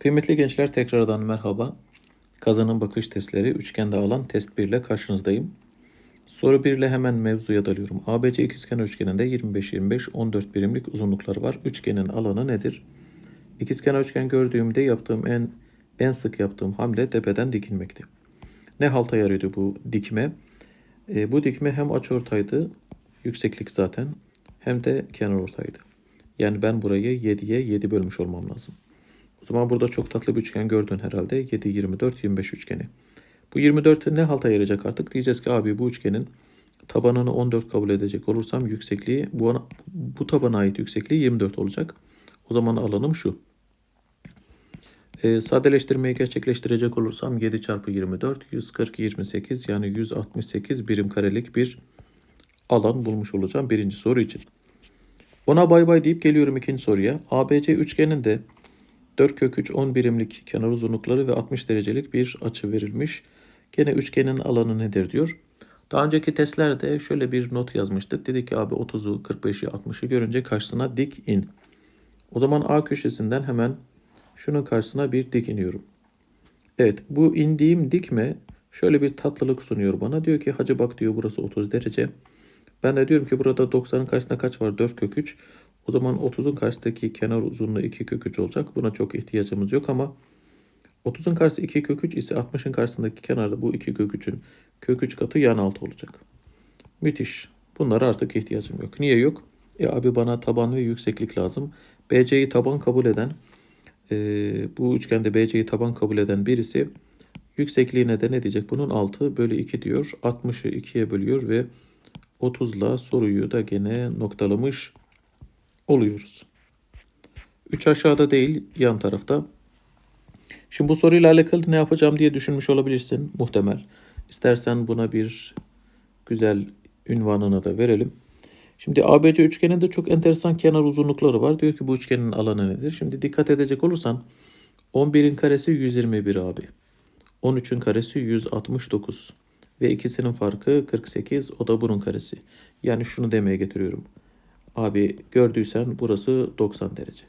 Kıymetli gençler tekrardan merhaba. Kazanım bakış testleri üçgende alan test 1 ile karşınızdayım. Soru 1 ile hemen mevzuya dalıyorum. ABC ikizkenar üçgeninde 25-25 14 birimlik uzunlukları var. Üçgenin alanı nedir? İkizkenar üçgen gördüğümde yaptığım en en sık yaptığım hamle tepeden dikilmekti. Ne halta yarıyordu bu dikme? E, bu dikme hem açıortaydı, yükseklik zaten, hem de kenarortaydı. Yani ben burayı 7'ye 7 bölmüş olmam lazım. O zaman burada çok tatlı bir üçgen gördün herhalde. 7, 24, 25 üçgeni. Bu 24 ne halta yarayacak artık? Diyeceğiz ki abi bu üçgenin tabanını 14 kabul edecek olursam yüksekliği bu, bu tabana ait yüksekliği 24 olacak. O zaman alanım şu. E, sadeleştirmeyi gerçekleştirecek olursam 7 çarpı 24 140 28 yani 168 birim karelik bir alan bulmuş olacağım birinci soru için. Ona bay bay deyip geliyorum ikinci soruya. ABC üçgeninde 4 kök 3 10 birimlik kenar uzunlukları ve 60 derecelik bir açı verilmiş. Gene üçgenin alanı nedir diyor. Daha önceki testlerde şöyle bir not yazmıştık. Dedik ki abi 30'u 45'i 60'ı görünce karşısına dik in. O zaman A köşesinden hemen şunun karşısına bir dik iniyorum. Evet bu indiğim dikme şöyle bir tatlılık sunuyor bana. Diyor ki hacı bak diyor burası 30 derece. Ben de diyorum ki burada 90'ın karşısında kaç var? 4 kök 3. O zaman 30'un karşısındaki kenar uzunluğu 2 kök 3 olacak. Buna çok ihtiyacımız yok ama 30'un karşısı 2 kök 3 ise 60'ın karşısındaki kenarda bu 2 kök 3'ün kök 3 katı yan altı olacak. Müthiş. Bunlara artık ihtiyacım yok. Niye yok? E abi bana taban ve yükseklik lazım. BC'yi taban kabul eden e, bu üçgende BC'yi taban kabul eden birisi yüksekliğine de ne diyecek? Bunun 6 bölü 2 diyor. 60'ı 2'ye bölüyor ve 30'la soruyu da gene noktalamış oluyoruz. 3 aşağıda değil yan tarafta. Şimdi bu soruyla alakalı ne yapacağım diye düşünmüş olabilirsin muhtemel. İstersen buna bir güzel ünvanını da verelim. Şimdi ABC üçgeninde çok enteresan kenar uzunlukları var. Diyor ki bu üçgenin alanı nedir? Şimdi dikkat edecek olursan 11'in karesi 121 abi. 13'ün karesi 169 ve ikisinin farkı 48 o da bunun karesi. Yani şunu demeye getiriyorum. Abi gördüysen burası 90 derece.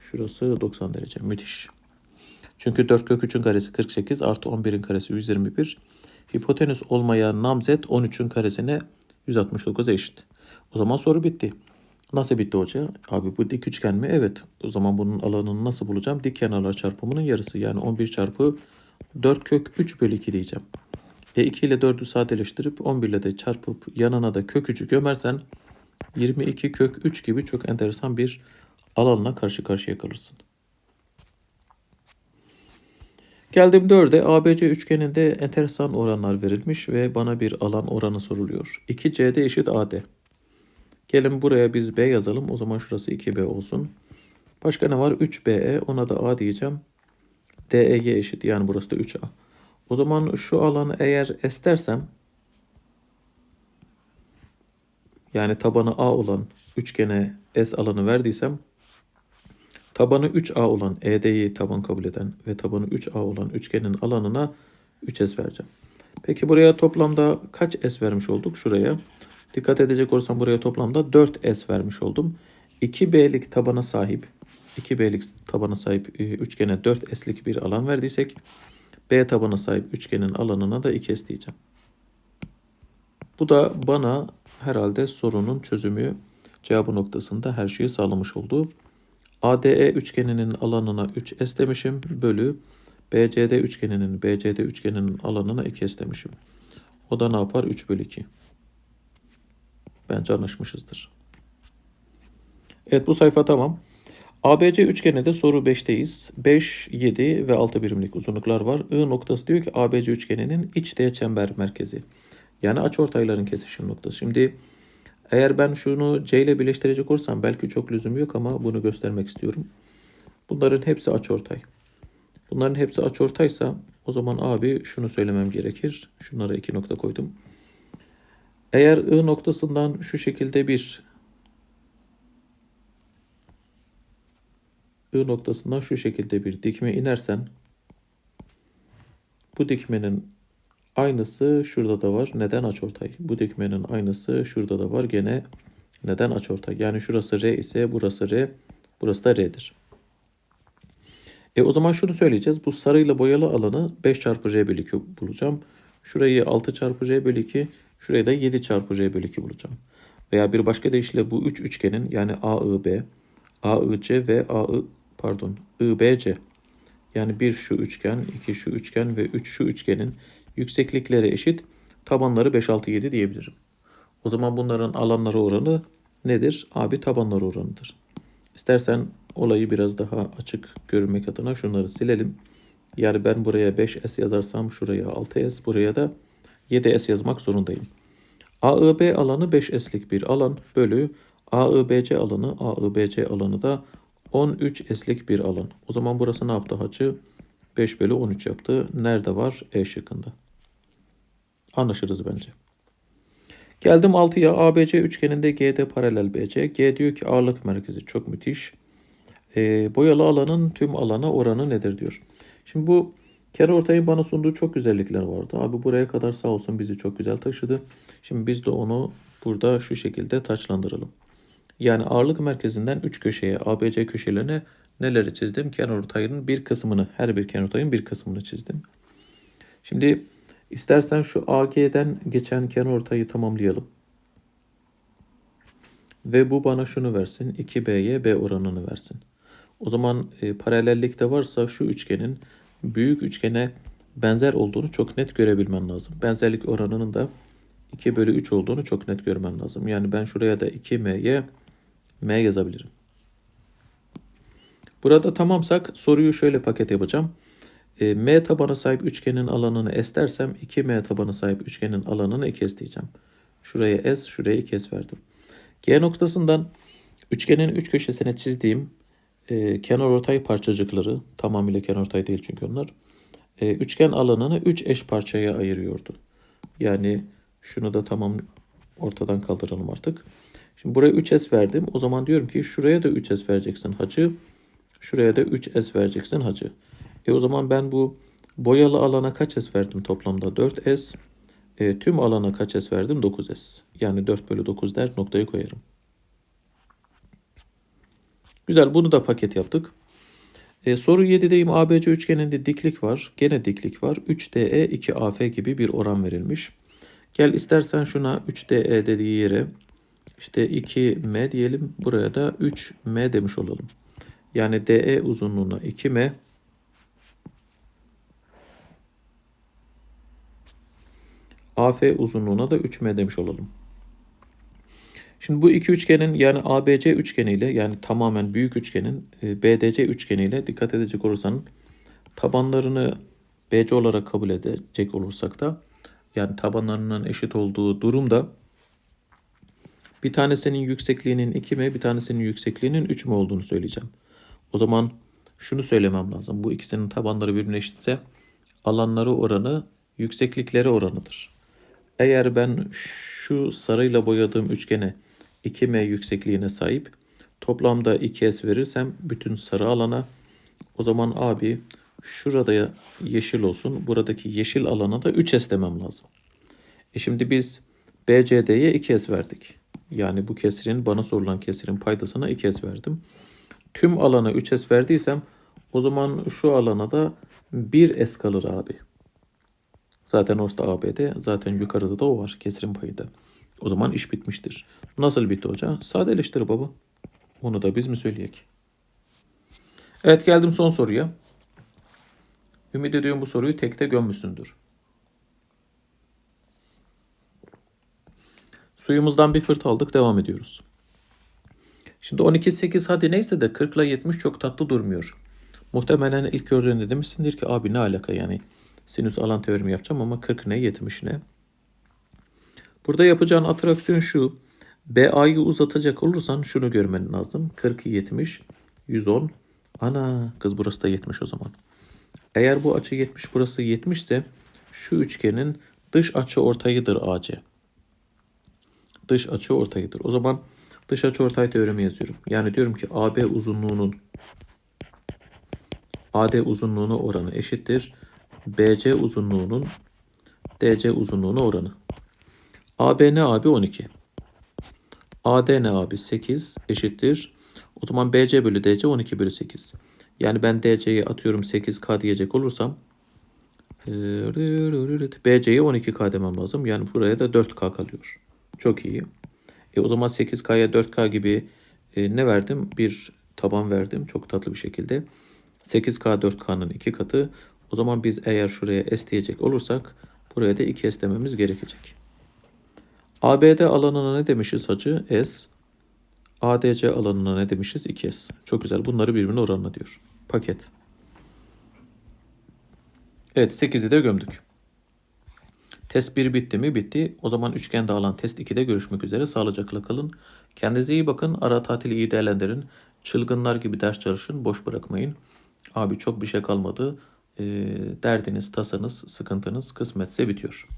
Şurası 90 derece. Müthiş. Çünkü 4 kök 3'ün karesi 48 artı 11'in karesi 121. Hipotenüs olmayan namzet 13'ün karesine 169 eşit. O zaman soru bitti. Nasıl bitti hoca? Abi bu dik üçgen mi? Evet. O zaman bunun alanını nasıl bulacağım? Dik kenarlar çarpımının yarısı. Yani 11 çarpı 4 kök 3 bölü 2 diyeceğim. E 2 ile 4'ü sadeleştirip 11 ile de çarpıp yanına da kök 3'ü gömersen 22 kök 3 gibi çok enteresan bir alanla karşı karşıya kalırsın. Geldim 4'e ABC üçgeninde enteresan oranlar verilmiş ve bana bir alan oranı soruluyor. 2CD eşit AD. Gelin buraya biz B yazalım. O zaman şurası 2B olsun. Başka ne var? 3BE. Ona da A diyeceğim. DE'ye eşit. Yani burası da 3A. O zaman şu alanı eğer S dersem yani tabanı A olan üçgene S alanı verdiysem tabanı 3A olan ED'yi taban kabul eden ve tabanı 3A olan üçgenin alanına 3S vereceğim. Peki buraya toplamda kaç S vermiş olduk? Şuraya. Dikkat edecek olursam buraya toplamda 4S vermiş oldum. 2B'lik tabana sahip 2B'lik tabana sahip e, üçgene 4S'lik bir alan verdiysek B tabana sahip üçgenin alanına da 2S diyeceğim. Bu da bana herhalde sorunun çözümü cevabı noktasında her şeyi sağlamış oldu. ADE üçgeninin alanına 3S demişim bölü BCD üçgeninin BCD üçgeninin alanına 2S demişim. O da ne yapar? 3 bölü 2. Bence anlaşmışızdır. Evet bu sayfa tamam. ABC üçgeninde soru 5'teyiz. 5, 7 ve 6 birimlik uzunluklar var. I noktası diyor ki ABC üçgeninin iç D çember merkezi. Yani açıortayların kesişim noktası. Şimdi eğer ben şunu C ile birleştirecek olursam belki çok lüzum yok ama bunu göstermek istiyorum. Bunların hepsi açıortay. Bunların hepsi açıortaysa o zaman abi şunu söylemem gerekir. Şunlara iki nokta koydum. Eğer I noktasından şu şekilde bir I noktasından şu şekilde bir dikme inersen bu dikmenin aynısı şurada da var. Neden açıortay? Bu dikmenin aynısı şurada da var. Gene neden açıortay? Yani şurası R ise burası R, burası da R'dir. E o zaman şunu söyleyeceğiz. Bu sarıyla boyalı alanı 5 çarpı r bölü 2 bulacağım. Şurayı 6 çarpı r bölü 2, şurayı da 7 çarpı r bölü 2 bulacağım. Veya bir başka deyişle bu üç üçgenin yani AIB, AIC ve AI pardon IBC yani bir şu üçgen, iki şu üçgen ve üç şu üçgenin yükseklikleri eşit. Tabanları 5, 6, 7 diyebilirim. O zaman bunların alanları oranı nedir? Abi tabanları oranıdır. İstersen olayı biraz daha açık görmek adına şunları silelim. Yani ben buraya 5S yazarsam şuraya 6S, buraya da 7S yazmak zorundayım. AIB alanı 5S'lik bir alan bölü AIBC alanı, AIBC alanı da 13S'lik bir alan. O zaman burası ne yaptı hacı? 5 bölü 13 yaptı. Nerede var? E şıkkında. Anlaşırız bence. Geldim 6'ya. ABC üçgeninde GD paralel BC. G diyor ki ağırlık merkezi çok müthiş. E, boyalı alanın tüm alana oranı nedir diyor. Şimdi bu kenar ortayın bana sunduğu çok güzellikler vardı. Abi buraya kadar sağ olsun bizi çok güzel taşıdı. Şimdi biz de onu burada şu şekilde taçlandıralım. Yani ağırlık merkezinden 3 köşeye ABC köşelerine neleri çizdim? Kenar ortayının bir kısmını, her bir kenar ortayın bir kısmını çizdim. Şimdi istersen şu AG'den geçen kenar ortayı tamamlayalım. Ve bu bana şunu versin. 2B'ye B oranını versin. O zaman e, paralellik de varsa şu üçgenin büyük üçgene benzer olduğunu çok net görebilmen lazım. Benzerlik oranının da 2 bölü 3 olduğunu çok net görmen lazım. Yani ben şuraya da 2M'ye M yazabilirim. Burada tamamsak soruyu şöyle paket yapacağım. E, M tabana sahip üçgenin alanını S dersem 2M tabana sahip üçgenin alanını 2S diyeceğim. Şuraya S, şuraya 2S verdim. G noktasından üçgenin üç köşesine çizdiğim e, kenarortay parçacıkları tamamıyla kenarortay değil çünkü onlar e, üçgen alanını 3 eş parçaya ayırıyordu. Yani şunu da tamam ortadan kaldıralım artık. Şimdi buraya 3S verdim. O zaman diyorum ki şuraya da 3S vereceksin hacı. Şuraya da 3S vereceksin hacı. E o zaman ben bu boyalı alana kaç S verdim toplamda? 4S. E, tüm alana kaç S verdim? 9S. Yani 4 bölü 9 der noktayı koyarım. Güzel bunu da paket yaptık. E, soru 7'deyim ABC üçgeninde diklik var. Gene diklik var. 3DE 2AF gibi bir oran verilmiş. Gel istersen şuna 3DE dediği yere işte 2M diyelim. Buraya da 3M demiş olalım. Yani DE uzunluğuna 2M AF uzunluğuna da 3M demiş olalım. Şimdi bu iki üçgenin yani ABC üçgeniyle yani tamamen büyük üçgenin e, BDC üçgeniyle dikkat edecek olursanız tabanlarını BC olarak kabul edecek olursak da yani tabanlarının eşit olduğu durumda bir tanesinin yüksekliğinin 2 mi bir tanesinin yüksekliğinin 3 mü olduğunu söyleyeceğim. O zaman şunu söylemem lazım. Bu ikisinin tabanları birbirine eşitse alanları oranı yükseklikleri oranıdır. Eğer ben şu sarıyla boyadığım üçgene 2m yüksekliğine sahip toplamda 2s verirsem bütün sarı alana o zaman abi şurada yeşil olsun buradaki yeşil alana da 3s demem lazım. E şimdi biz BCD'ye 2s verdik. Yani bu kesirin bana sorulan kesirin paydasına 2s verdim. Tüm alana 3s verdiysem o zaman şu alana da 1s kalır abi. Zaten orada ABD, zaten yukarıda da o var kesirin payı da. O zaman iş bitmiştir. Nasıl bitti hoca? Sadeleştir baba. Onu da biz mi söyleyek? Evet geldim son soruya. Ümit ediyorum bu soruyu tekte gömmüşsündür. Suyumuzdan bir fırt aldık devam ediyoruz. Şimdi 12 8 hadi neyse de 40 ile 70 çok tatlı durmuyor. Muhtemelen ilk gördüğünde demişsindir ki abi ne alaka yani sinüs alan teorimi yapacağım ama 40 ne 70 ne. Burada yapacağın atraksiyon şu. BA'yı uzatacak olursan şunu görmen lazım. 40 70 110. Ana kız burası da 70 o zaman. Eğer bu açı 70 burası 70 ise şu üçgenin dış açı ortayıdır AC. Dış açı ortayıdır. O zaman dış açı ortay teoremi yazıyorum. Yani diyorum ki AB uzunluğunun AD uzunluğuna oranı eşittir. BC uzunluğunun DC uzunluğuna oranı. AB ne abi 12. AD ne abi 8 eşittir. O zaman BC bölü DC 12 bölü 8. Yani ben DC'ye atıyorum 8K diyecek olursam e, BC'ye 12K demem lazım. Yani buraya da 4K kalıyor. Çok iyi. E o zaman 8K'ya 4K gibi e, ne verdim? Bir taban verdim çok tatlı bir şekilde. 8K 4K'nın iki katı. O zaman biz eğer şuraya S diyecek olursak buraya da 2S dememiz gerekecek. ABD alanına ne demişiz hacı? S. ADC alanına ne demişiz? 2S. Çok güzel. Bunları birbirine oranla diyor. Paket. Evet 8'i de gömdük. Test 1 bitti mi? Bitti. O zaman üçgende alan test 2'de görüşmek üzere. Sağlıcakla kalın. Kendinize iyi bakın. Ara tatili iyi değerlendirin. Çılgınlar gibi ders çalışın. Boş bırakmayın. Abi çok bir şey kalmadı. Ee, derdiniz, tasanız, sıkıntınız kısmetse bitiyor.